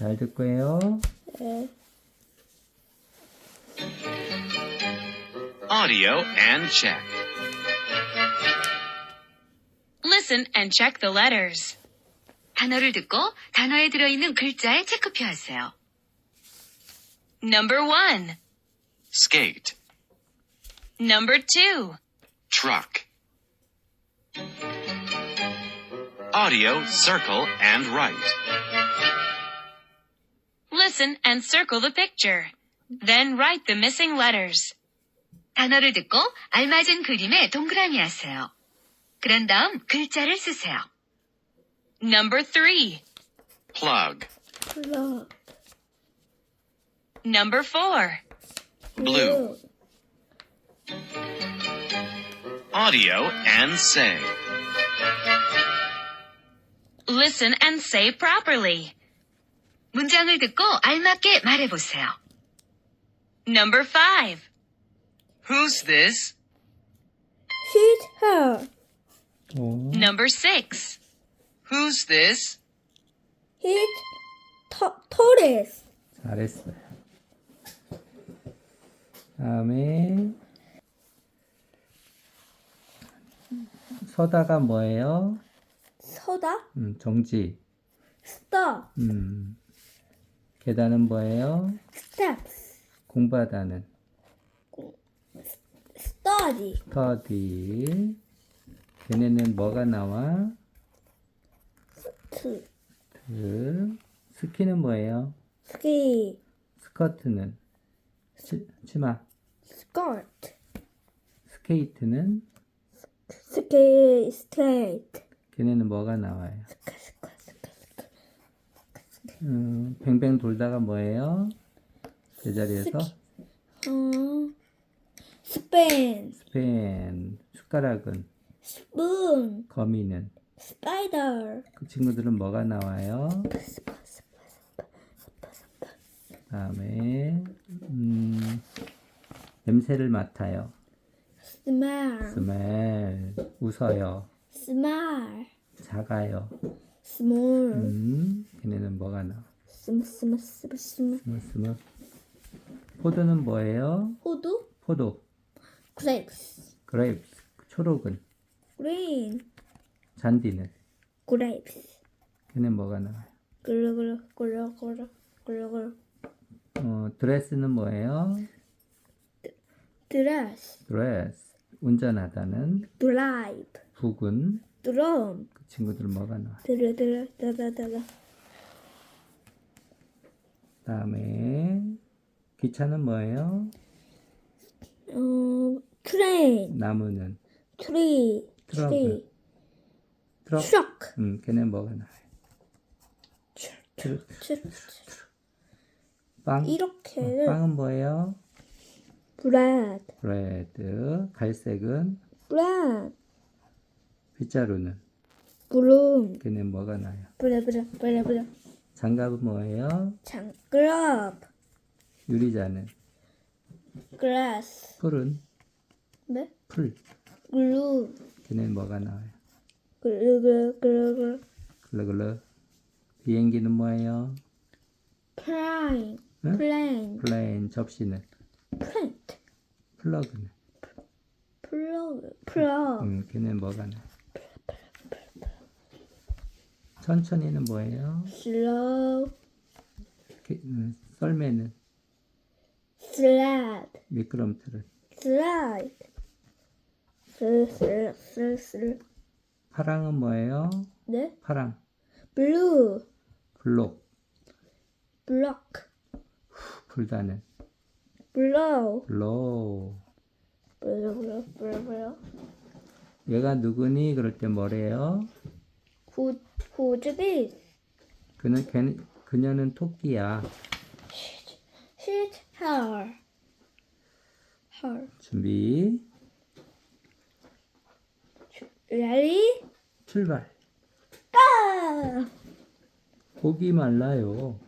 잘 듣고 해요. 네. Audio and check. Listen and check the letters. 단어를 듣고 단어에 들어있는 글자에 체크표하세요. Number one. Skate. Number two. Truck. Audio, circle, and write. Listen and circle the picture. Then write the missing letters. 단어를 듣고 알맞은 그림에 동그라미 하세요. 그런 다음 글자를 쓰세요. Number three. Plug. 플러. Number four. Blue. Audio and say. Listen and say properly. 문장을 듣고 알맞게 말해보세요. Number five. Who's this? She's her. 오, Number six. Who's this? He's to- tortoise. 잘했어요. 다음에 서다가 뭐예요? 서다. 음, 정지. Stop. 음, 계단은 뭐예요? Steps. 공부하다는 Study. 스터디. 걔네는 뭐가 나와? To. 그 스키는 뭐예요? Ski. 스커트는 치, 치마. Skirt. 스케이트는. Skate. 걔네는 뭐가 나와요? 음, 뱅뱅 돌다가 뭐예요? 제자리에서 어. Spin. 스펜 숟가락은 Spoon. 거미는 Spider. 그 친구들은 뭐가 나와요? 다음에 음, 냄새를 맡아요. Smell. 스멜 웃어요. Smile. 작아요. Small. 음, 걔네는 뭐가 나와? 스무 스무 스무. 스물 스물. 포도는 뭐예요? 호두. 포도. Grapes. 그레이프스. 초록은 Green. 잔디는 Grapes. 걔는 뭐가 나와요? 글루글루 글루글루 글루글루. 어, 드레스는 뭐예요? Dress. 드레스. 운전하다는 Drive. 북은 Drum. 그 뭐가 나와요? 드르 드르 드르 드르. 다음에 기차는 뭐예요? 어. Train. 나무는. 트럭은 Tree. 트럭. Truck. 음, 걔는 뭐가 나와요? 트럭. 트럭. 빵. 이렇게를 빵은 뭐예요? bread. 브레드. 갈색은 bread. 빗자루는 bloom. 걔는 뭐가 나요? 브레 브레. 장갑은 뭐예요? 장 glove. 유리잔은 glass. 풀은 네? 풀. glue. 걔는 뭐가 나와요? 글루글루 글루글루. 글러글러. 비행기는 뭐예요? plane. 응? plane. 플레인. 접시는 print. 플러그는 plug. plug. 음, 걔는 뭐가 나요? 천천히는 뭐예요? slow. 게- 음, 썰매는 slide. 미끄럼틀은 slide. 슬 슬 슬 슬. 파랑은 뭐예요? 네? 파랑 blue. 블록 block. 불다는 blow. 블로우 블루 블루 블루 블루. 얘가 누구니? 그럴 때 뭐래요? Who who's this? 그는 걔는 그녀는 토끼야 She's her. Her. 준비 Ready? 출발 Go! 고기 말라요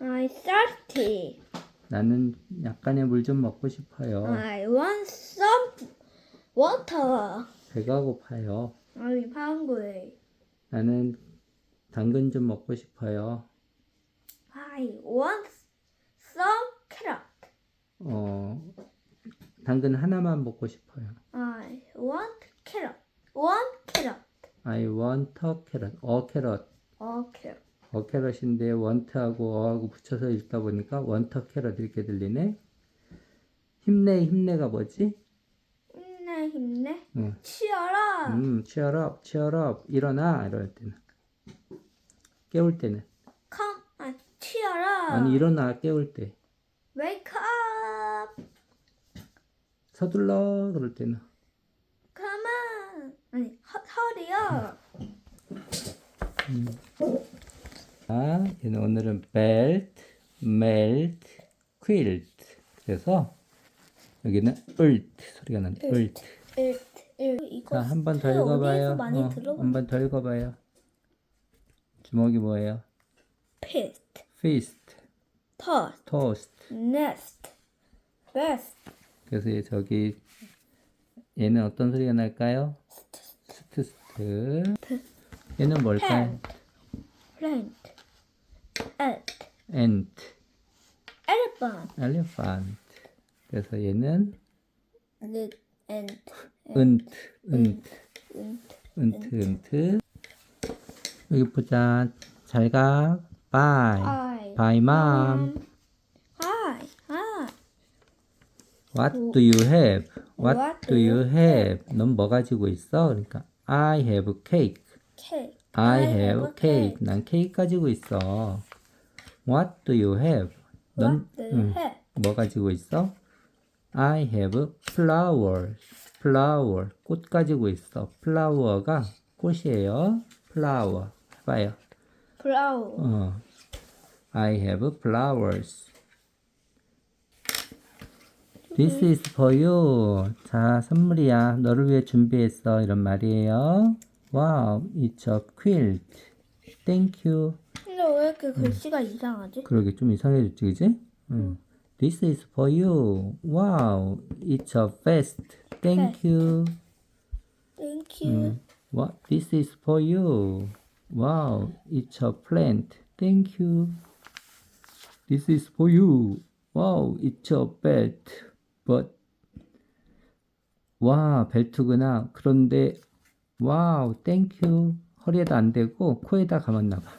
I'm thirsty. 나는 약간의 물 좀 먹고 싶어요 I want some water. 배가 고파요 I'm hungry. 나는 당근 좀 먹고 싶어요 I want some carrot. 어, 당근 하나만 먹고 싶어요. I want carrot. One carrot. I want a carrot. 어 캐럿. Oh, carrot. 어 캐럿인데 want하고 어하고 붙여서 읽다 보니까 want a carrot 이렇게 들리네. 힘내 힘내가 뭐지? 힘내 힘내 응. 치열아 음, 치열업 치열업 일어나 이럴 때는 깨울 때는 컴 아, 치열아 아니 일어나 깨울 때 웨이크업. 서둘러 그럴 때는 가만. 아니 허리요. 음. 아, 얘는 오늘은 벨트, 멜트, 퀼트. 그래서 여기는 을트 소리가 나네. 을트. 자, 한 번더 읽어봐요. 어, 한번 더 읽어봐요. 주먹이 뭐예요? pit, feast, tot, toast. nest, best, 그래서 얘 저기 얘는 어떤 소리가 날까요? 스트스트. 얘는 뭘까요? plant, ant, ant, elephant, elephant. 그래서 얘는 lit, 은트, 은트, ant. 은트, 은트. 여기 보자. 잘 가. Bye. I, Bye, mom. hi, hi. What do you have? What What do you have? 넌 뭐 가지고 있어? 그러니까 I have cake. cake. I have cake. 난 케이크 가지고 있어. What do you have? 넌 What do you 응, have? 뭐 가지고 있어? I have flowers. flower. 꽃 가지고 있어. flower가 꽃이에요. flower. 해봐요. Flower. 어. I have flowers. This is for you. 자, 선물이야. 너를 위해 준비했어. 이런 말이에요. Wow, it's a quilt. Thank you. 근데 왜 이렇게 글씨가 이상하지? 그러게 좀 이상해졌지, 그지? 응. This is for you. Wow, it's a vest. Thank you. Thank you. What? This is for you. Wow, it's a plant. Thank you. This is for you. Wow, it's a belt. But 와, 벨트구나. 그런데 와우, 땡큐. 허리에다 안 대고 코에다 감았나 봐.